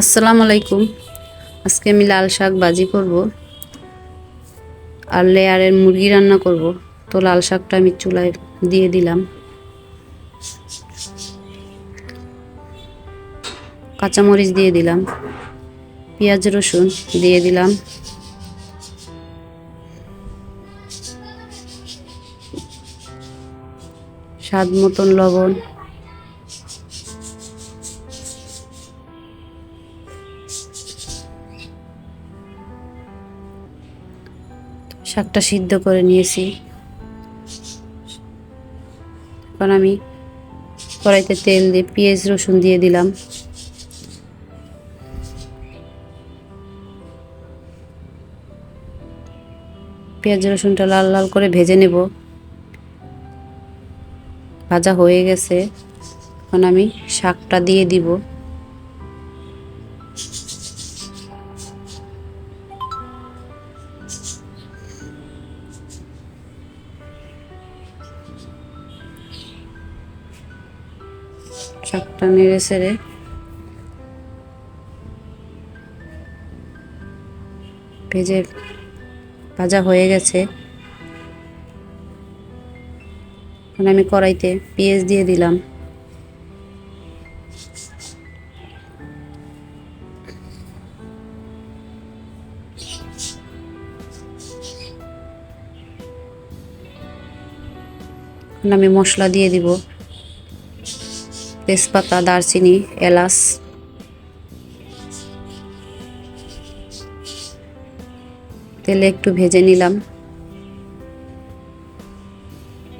আসসালামু আলাইকুম। আজকে আমি লাল শাক ভাজি করব আর লেয়ারের মুরগি রান্না করব। তো লাল শাকটা আমি চুলায় দিয়ে দিলাম। কাঁচামরিচ দিয়ে দিলাম। পেঁয়াজ রসুন দিয়ে দিলাম। স্বাদ মতন লবণ শাকটা সিদ্ধ করে নিয়েছি। এখন আমি কড়াইতে তেল দিয়ে পেঁয়াজ, রসুন দিয়ে দিলাম। পেঁয়াজ, রসুনটা লাল লাল করে ভেজে নেব। ভাজা হয়ে গেছে। এখন আমি শাকটা দিয়ে দিব। শাকটা নেড়ে সেড়ে ভেজে ভাজা হয়ে গেছে। এখন আমি কড়াইতে পেঁয়াজ দিয়ে দিলাম। আমি মশলা দিয়ে দিব। তেজপাতা দারচিনি এলাচ। তেলে একটু ভেজে নিলাম।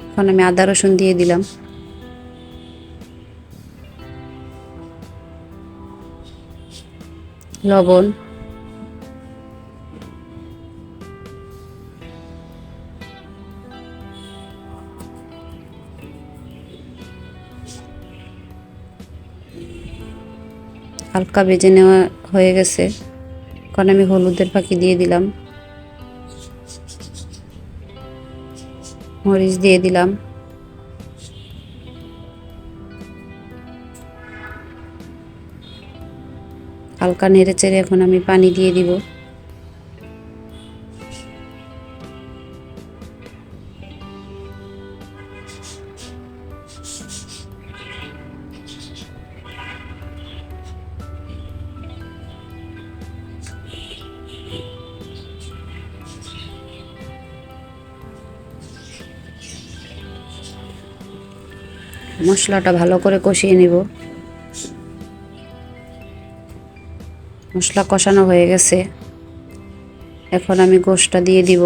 এখন আমি আদা রসুন দিয়ে দিলাম। লবণ। হালকা ভেজে নেওয়া হয়ে গেছে। কারণ আমি হলুদের পাখি দিয়ে দিলাম। মরিচ দিয়ে দিলাম। হালকা নেড়ে চেড়ে এখন আমি পানি দিয়ে দিব। মশলাটা ভালো করে কষিয়ে নিব। মশলা কষানো হয়ে গেছে। এখন আমি গোশটা দিয়ে দিব।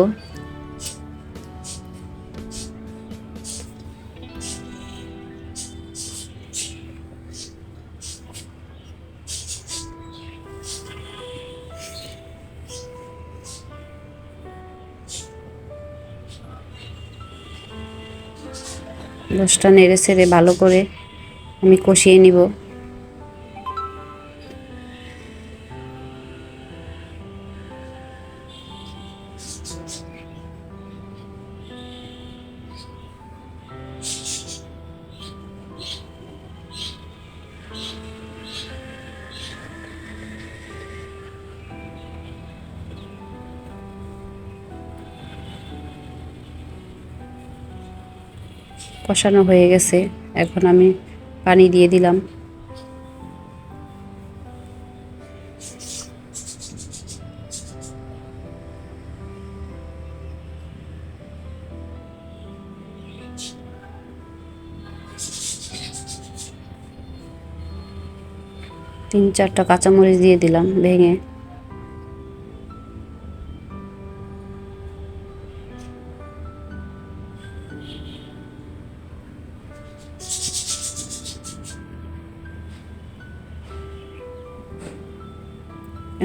গোশটা নেড়ে ছেড়ে ভালো করে আমি কষিয়ে নিব। কষানো হয়ে গেছে। এখন আমি পানি দিয়ে দিলাম। তিন চারটা কাঁচামরিচ দিয়ে দিলাম ভেঙে।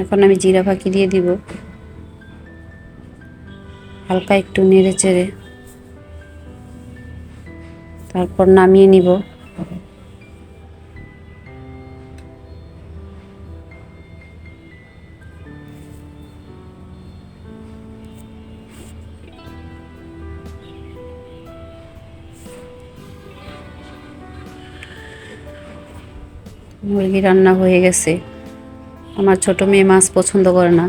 এখন আমি জিরা ফাঁকি দিয়ে দিব। হালকা একটু নেড়ে চেড়ে। তারপর নামিয়ে নিব। মুরগি রান্না হয়ে গেছে। আমার ছোট মেয়ে মাছ পছন্দ করে না।